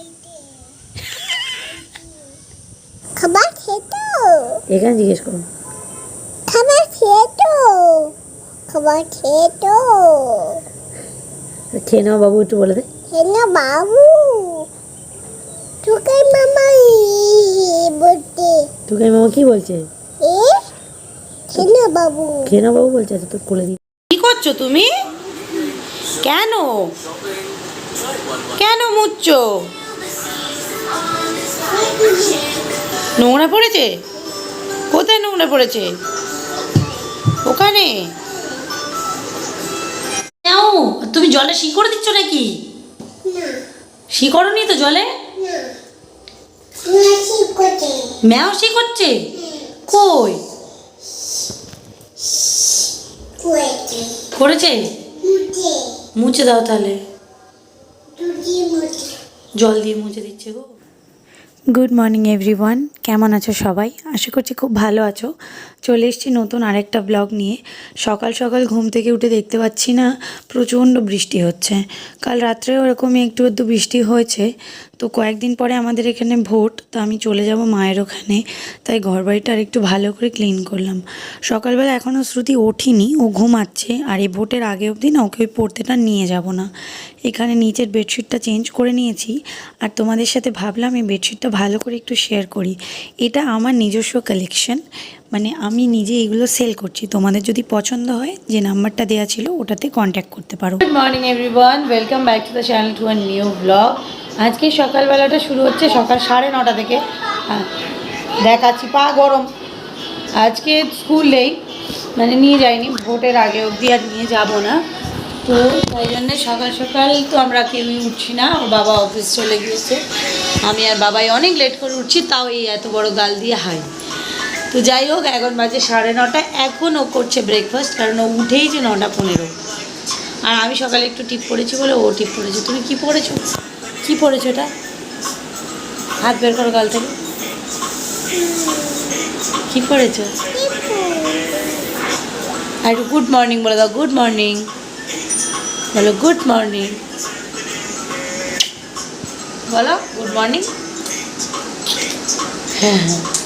খাবার খেতো? এখানে জিজ্ঞেস করুন খাবার খেতো? খাবার খেতো? খেয়ে নাও বাবু একটু বলে দে। হেনা বাবু। তোকে মামা বলতে। তোকে মামা কি বলছে? এ? হেনা বাবু। খেয়ে নাও বাবু বলছে তোর কোলে দিই কি করছ তুমি? কেন? কেন মুচ্ছ? নোংরা পড়েছে? কোথায় নোংরা পড়েছে? ওখানে। তুমি জলে শি করে দিচ্ছ নাকি? না। শিকড় নি তো জলে? ম্যাও নাচি করছে? কই? করেছে? মুছে। দাও তাহলে। জল দিয়ে মুছে দিচ্ছে গো। গুড মর্নিং এভরিওয়ান কেমন আছো সবাই? আশা করছি খুব ভালো আছো। চলে এসেছি নতুন আরেকটা ব্লগ নিয়ে। সকাল সকাল ঘুম থেকে উঠে দেখতে পাচ্ছি না, প্রচণ্ড বৃষ্টি হচ্ছে। কাল রাত্রে ওরকমই একটু একটু বৃষ্টি হয়েছে। তো কয়েকদিন পরে আমাদের এখানে ভোট, তো আমি চলে যাব মায়ের ওখানে। তাই ঘর বাড়িটা আর একটু ভালো করে ক্লিন করলাম। সকালবেলা এখনও শ্রুতি ওঠিনি, ও ঘুমাচ্ছে। আর এই ভোটের আগে অবধি না ওকে ওই পড়তেটা নিয়ে যাব না। এখানে নিচের বেডশিটটা চেঞ্জ করে নিয়েছি। আর তোমাদের সাথে ভাবলাম এই বেডশিটটা ভালো করে একটু শেয়ার করি। এটা আমার নিজস্ব কালেকশন মানে আমি নিজে এগুলো সেল করছি। তোমাদের যদি পছন্দ হয় যে নাম্বারটা দেওয়া ছিল ওটাতে কন্ট্যাক্ট করতে পারো। Good morning everyone welcome back to the channel to new blog আজকে সকালবেলাটা শুরু হচ্ছে সকাল সাড়ে নটা থেকে। হ্যাঁ, দেখাচ্ছি পা গরম। আজকে স্কুল নেই মানে নিয়ে যাইনি ভোটের আগে অবধি আর নিয়ে যাব না। তো তাই জন্যে সকাল সকাল তো আমরা কেউই উঠছি না ওর বাবা অফিস চলে গিয়েছে। আমি আর বাবাই অনেক লেট করে উঠছি তাও এই এত বড় গাল দিয়ে হাই তো যাই হোক, এখন বাজে সাড়ে নটা। এখন ও করছে ব্রেকফাস্ট কারণ ও উঠেই যে নটা পনেরো। আর আমি সকালে একটু টিপ পড়েছি বলে ও টিপ পড়েছে। তুমি কি পড়েছো? কি পড়েছো এটা? হাত বের করো গাল থেকে। কি পড়েছো? আর গুড মর্নিং বলে দাও গুড মর্নিং বলো গুড মর্নিং বলো গুড মর্নিং হ্যাঁ হ্যাঁ।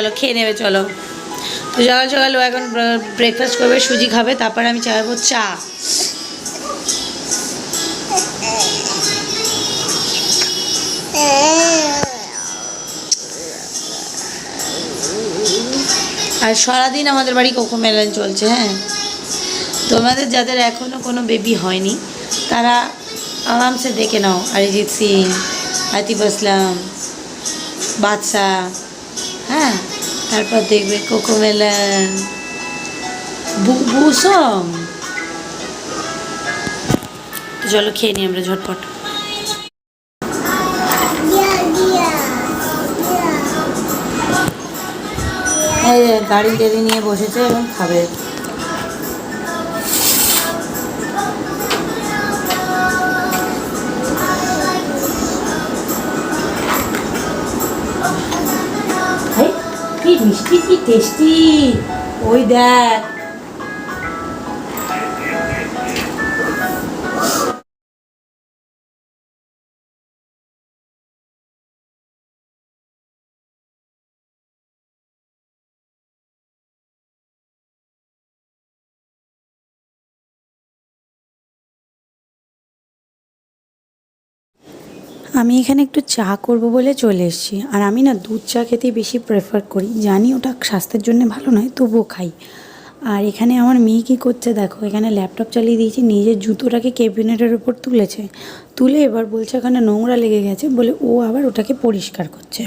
চলো, খেয়ে নেবে, চলো। তো সকাল সকাল ও এখন ব্রেকফাস্ট করবে, সুজি খাবে, তারপরে আমি চাইব চা। আর সারাদিন আমাদের বাড়ি কোকো মেলন চলছে হ্যাঁ? তোমাদের যাদের এখনও কোনো বেবি হয়নি, তারা আরামসে দেখে নাও, অরিজিৎ সিং, আতিফ আসলাম, বাদশাহ হ্যাঁ? তারপর দেখবে কোকো মেলন বুসম। চলো খেয়ে নিই আমরা ঝটপট। গাড়ি টেরি নিয়ে বসেছে এবং খাবে। মিষ্টি কি টেস্টি। ওই দেখ। আমি এখানে একটু চা করব বলে চলে এসেছি। আর আমি না দুধ চা খেতেই বেশি প্রেফার করি। জানি ওটা স্বাস্থ্যের জন্য ভালো নয়, তবুও খাই। আর এখানে আমার মেয়ে কী করছে দেখো, এখানে ল্যাপটপ চালিয়ে দিয়েছি, নিজের জুতোটাকে ক্যাবিনেটের উপর তুলেছে। তুলে এবার বলছে এখানে নোংরা লেগে গেছে বলে ও আবার ওটাকে পরিষ্কার করছে।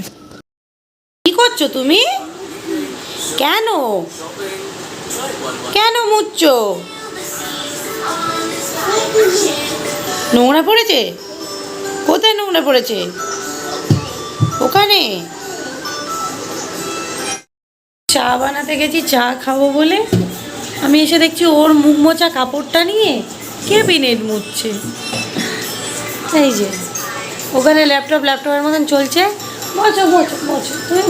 কি করছ তুমি? কেন? কেন মুচ্ছ? নোংরা পড়েছে? কোথায় পড়েছে? ওখানে? চা বানাতে গেছি, চা খাব বলে। আমি এসে দেখছি ওর মুখ মোচা কাপড়টা নিয়ে ক্যাবিনেট মুছছে। এই যে, ওখানে ল্যাপটপ, ল্যাপটপের মতন চলছে। মোছো মোছো মোছো, তুমি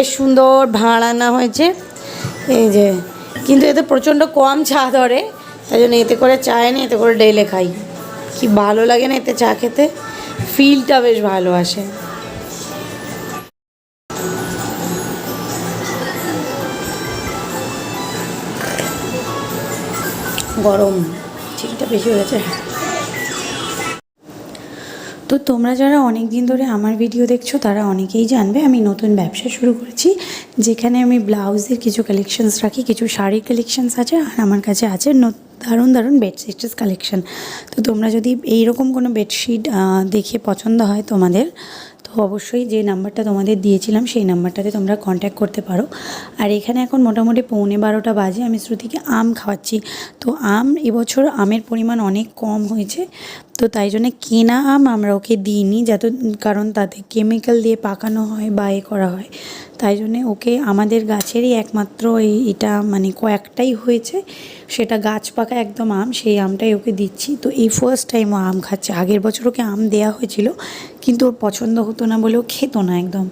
বেশ সুন্দর ভাঁড় আনা হয়েছে। এই যে, কিন্তু এতে প্রচণ্ড কম চা ধরে, তাই জন্য এতে করে চা এনে, এতে করে ডেলে খাই। কি ভালো লাগে না এতে চা খেতে? ফিলটা বেশ ভালো আসে। গরম। চিনিটা বেশি হয়েছে তো তোমরা যারা অনেক দিন ধরে আমার ভিডিও দেখছ, তারা অনেকেই জানবে, আমি নতুন ব্যবসা শুরু করেছি, যেখানে আমি ব্লাউজের কিছু কালেকশনস রাখি, কিছু শাড়ির কালেকশনস আছে, আর আমার কাছে আছে দারুণ দারুণ বেডশিটের কালেকশন তো তোমরা যদি এইরকম কোনো বেডশিট দেখে পছন্দ হয় তোমাদের, তো অবশ্যই যে নাম্বারটা তোমাদের দিয়েছিলাম, সেই নাম্বারটাতে তোমরা কন্ট্যাক্ট করতে পারো। আর এখানে এখন মোটামুটি পৌনে বারোটা বাজে, আমি শ্রুতিকে আম খাওয়াচ্ছি। তো আম এবছর আমের পরিমাণ অনেক কম হয়েছে, তো তাই জন্য কেনা আম আমরা ওকে দিইনি, যাতে কারণ তাতে কেমিক্যাল দিয়ে পাকানো হয় বা এ করা হয়। তাই জন্যে ওকে আমাদের গাছেরই একমাত্র এই এটা মানে কয়েকটাই হয়েছে। সেটা গাছ পাকা একদম আম, সেই আমটাই ওকে দিচ্ছি। তো এই ফার্স্ট টাইম ও আম খাচ্ছে। আগের বছর ওকে আম দেওয়া হয়েছিল, কিন্তু ওর পছন্দ হতো না বলে ও খেতো না একদম।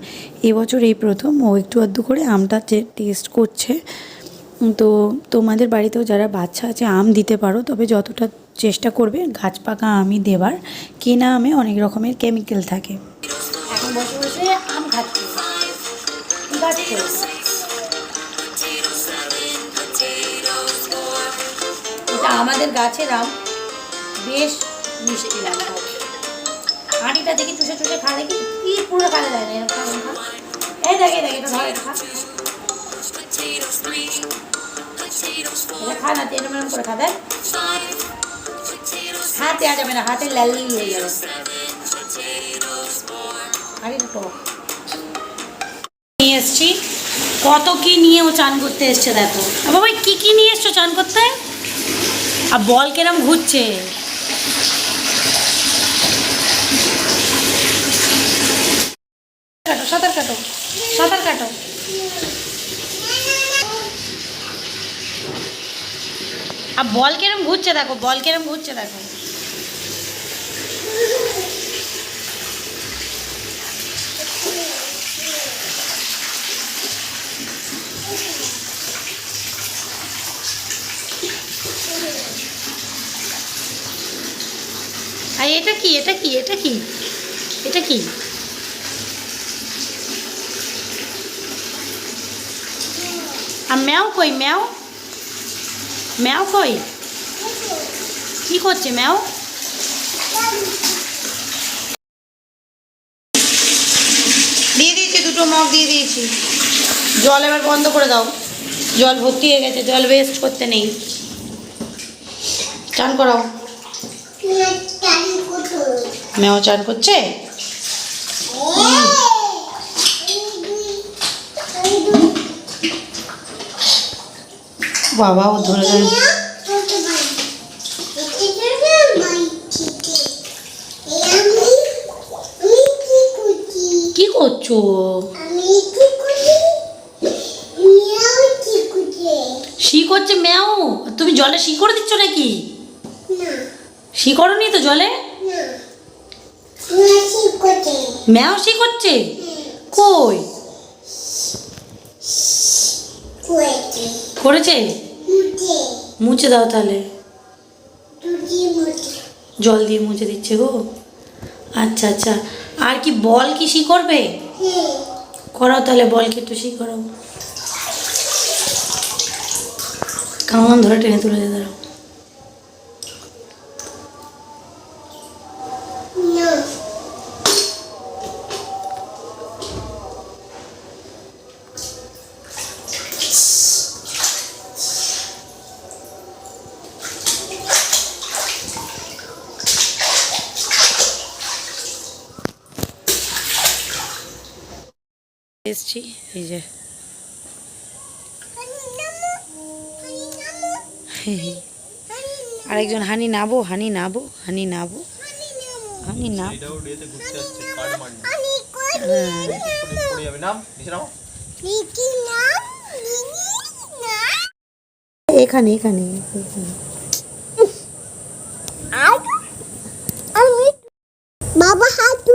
এবছর এই প্রথম, ও একটু আধটু করে আমটা টেস্ট করছে। তো তোমাদের বাড়িতেও যারা বাচ্চা আছে, আম দিতে পারো, তবে যতটা চেষ্টা করবে গাছ পাকা আমই দেবার। কেনা আমে অনেক রকমের কেমিক্যাল থাকে। এখন বসে বসে আম খাচ্ছে। কি খাচ্ছে এটা আমাদের গাছের আম। বেশ মিষ্টি লাগে। হাঁড়িটা দেখি চুষে চুষে খা দেখি কি পুরো খালে যায় না। এই দেখে দেখে, এটা খা না তেরম এরম করে খা, দেখ। হাতে আ যাবে না, হাতে লালি হয়ে যাবে। আরে টক নিয়ে এসছি। কত কি নিয়ে ও চান করতে এসছে দেখো। বাবা কি কি নিয়ে এসছো চান করতে? আর বল কেরম ঘুরছে? সাঁতার কাটো সাঁতার কাটো। আর বল কেরম ঘুরছে দেখো, বল কেরম ঘুরছে দেখো। আর এটা কি? এটা কি? এটা কি? এটা কি? আর ম্যাও কই? ম্যাও? ম্যাও কই? কি করছে ম্যাও? দিয়ে দিয়েছি দুটো মগ দিয়ে দিয়েছি। জল এবার বন্ধ করে দাও। জল ভর্তি হয়ে গেছে জল ওয়েস্ট করতে নেই। চান করাও। ম্যাও চান করছে? বাবা ও ধরে ধরে কি করছ? শি করছে? ম্যাও তুমি জলে শি করে দিচ্ছ নাকি? শি করনি তো জলে? ম্যাও শি করছে কই? করেছে? মুছে দাও তাহলে। জল দিয়ে মুছে দিচ্ছে গো। আচ্ছা আচ্ছা। আর কি বল কি শি করবে? করাও তাহলে বলকে একটু শি করাও। কামান ধরে টেনে তুলে দিয়ে দাঁড়াও এসছি এই যে। আরেকজন হানি নাবো হানি নাবো হানি নাবো। হানি হ্যাঁ পড়ে যাবে নাম নিচে নাও এখানে এখানে এখানে। বাবা হাতু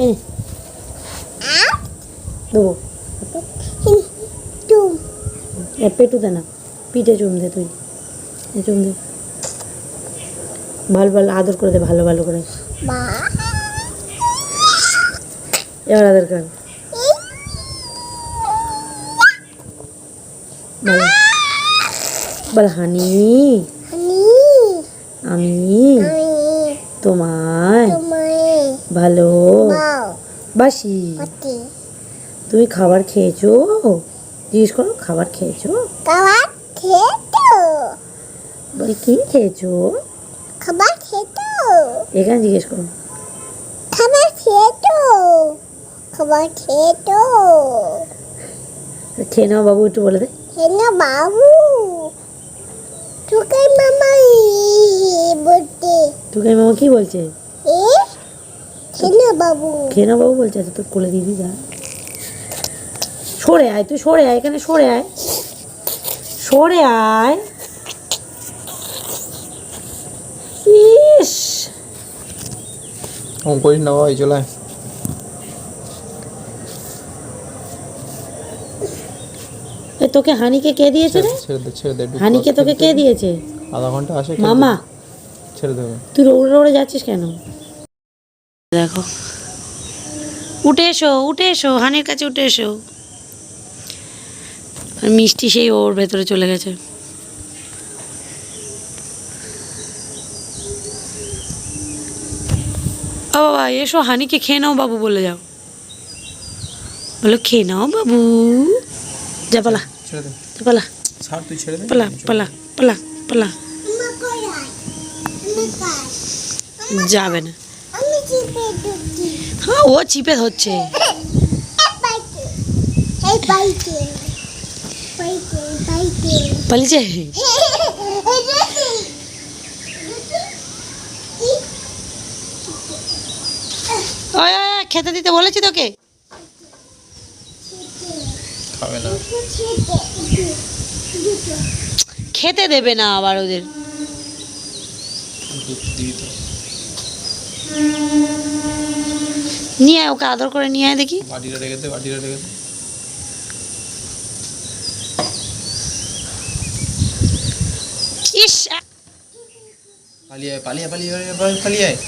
এই, দেবো তু এ পেটু দে না পিঠে চুম দে তুই এ চুম দে ভালো ভালো আদর করে দে ভালো ভালো করে মা এবার আদর কর বল বল, হানি। আমি তোমায় ভালো বাসি। তুমি খাবার খেয়েছো? জিজ্ঞেস করো, খাবার খেয়েছো? বলি, কি খেয়েছো? খাবার খেতো এখানে জিজ্ঞেস করো। খাবার খেতো খাবার খেতো খেয়ে নাও বাবু, একটু বলে দে। হেনা বাবু। তোকে মামা বলতে। তোকে মামা কি বলছে? এ? হেনা বাবু। খেয়ে নাও বাবু বলছে আচ্ছা তোর কোলে দিদি যা। সরে আয় তুই সরে আয় এখানে সরে আয়। সরে আয়। ইস! ও করিস না ভাই চলে আয়। এ তোকে হানিকে কে দিয়েছে রে? ছেড়ে দে ছেড়ে দে হানিকে তোকে কে দিয়েছে? আধা ঘণ্টা আসে মামা ছেড়ে দেবে। তুই রোড়ে রোড়ে যাচ্ছিস কেন? দেখো। উঠে এসো উঠে এসো হানির কাছে উঠে এসো। আর মিষ্টি সেই ওর ভেতরে চলে গেছে। ও বাবা এসো হানিকে খেয়ে নাও বাবু বলে যাও। বলো খেয়ে নাও বাবু। যা পালা। ছেড়ে দে। পালা। ছাড় তুই ছেড়ে দে। পালা পালা পালা পালা। মা কই আমি কাজ যাবে না। হ্যাঁ ও চিপে ধরছে। খেতে দিতে বলেছি তোকে। খাবে না। খেতে দেবে না আবার ওদের। নিয়ে আয় ওকে আদর করে নিয়ে আয় দেখি। বাটিটা রেখে দে বাটিটা রেখে দে। ইস পালিয়ে পালিয়ে পালিয়ে পালিয়ে আয়, পালিয়ে আয়।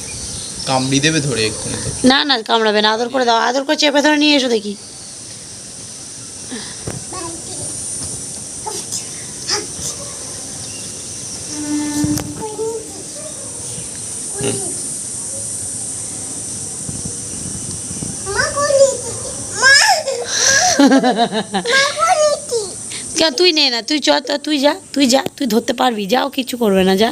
কামড়ি দেবে ধরে এক্ষুনি তো না না কামড়াবে না আদর করে দাও। আদর করে চেপে ধরে নিয়ে এসো দেখি মা বলি মা মা বলি কেন তুই নে না, তুই চ তুই যা তুই যা, তুই ধরতে পারবি যাও কিছু করবে না, যা।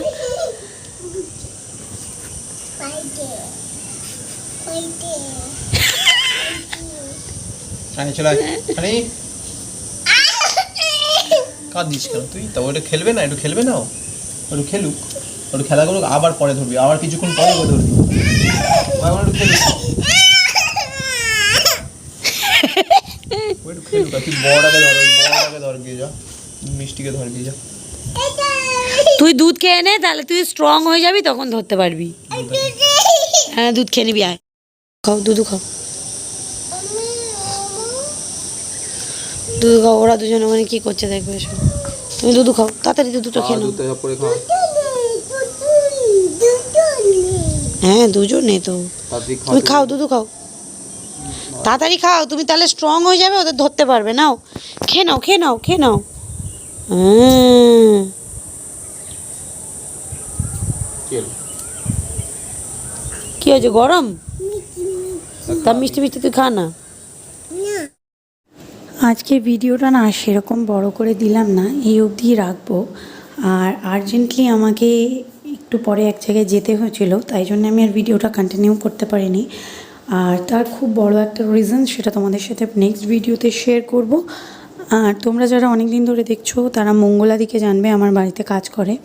তুই? ওটা খেলবে না, একটু খেলবে না খেলুক খেলা করুক আবার পরে ধরবি, আবার কিছুক্ষণ পরে ধরবি। খেলুক। তুই বড়টাকে ধর বড়টাকে ধর গিয়ে যা মিষ্টিকে ধর গিয়ে যা। তুই দুধ খেয়ে নে তাহলে তুই স্ট্রং হয়ে যাবি তখন ধরতে পারবি। হ্যাঁ দুধ খেয়ে নিবি আয়। খাও দুধু খাও। দুধ খাও ওরা দুজন ওখানে কি করছে দেখবে তুমি দুধু খাও তাড়াতাড়ি দুধুটা খেয়ে নাও। হ্যাঁ দুজনে তো। তুমি খাও দুধু খাও। তাড়াতাড়ি খাও তুমি তাহলে স্ট্রং হয়ে যাবে ওদের ধরতে পারবে। নাও খেয়ে নাও খেয়ে নাও খেয়ে নাও। কি হয়েছে গরম? তা মিষ্টি মিষ্টি তুই খা না। আজকের ভিডিওটা না সেরকম বড় করে দিলাম না এই অবধিই রাখব। আর আর্জেন্টলি আমাকে একটু পরে এক জায়গায় যেতে হয়েছিল তাই জন্য আমি আর ভিডিওটা কন্টিনিউ করতে পারিনি। আর তার খুব বড় একটা রিজন সেটা তোমাদের সাথে নেক্সট ভিডিওতে শেয়ার করব। আর তোমরা যারা অনেক দিন ধরে দেখছ, তারা মঙ্গলাদিকে জানবে, আমার বাড়িতে কাজ করে।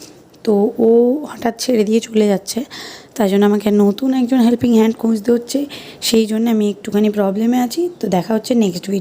তো ও হঠাৎ ছেড়ে দিয়ে চলে যাচ্ছে। তাই জন্য আমাকে নতুন একজন হেল্পিং হ্যান্ড খুঁজতে হচ্ছে সেই জন্য আমি একটুখানি প্রবলেমে আছি। তো দেখা হচ্ছে নেক্সট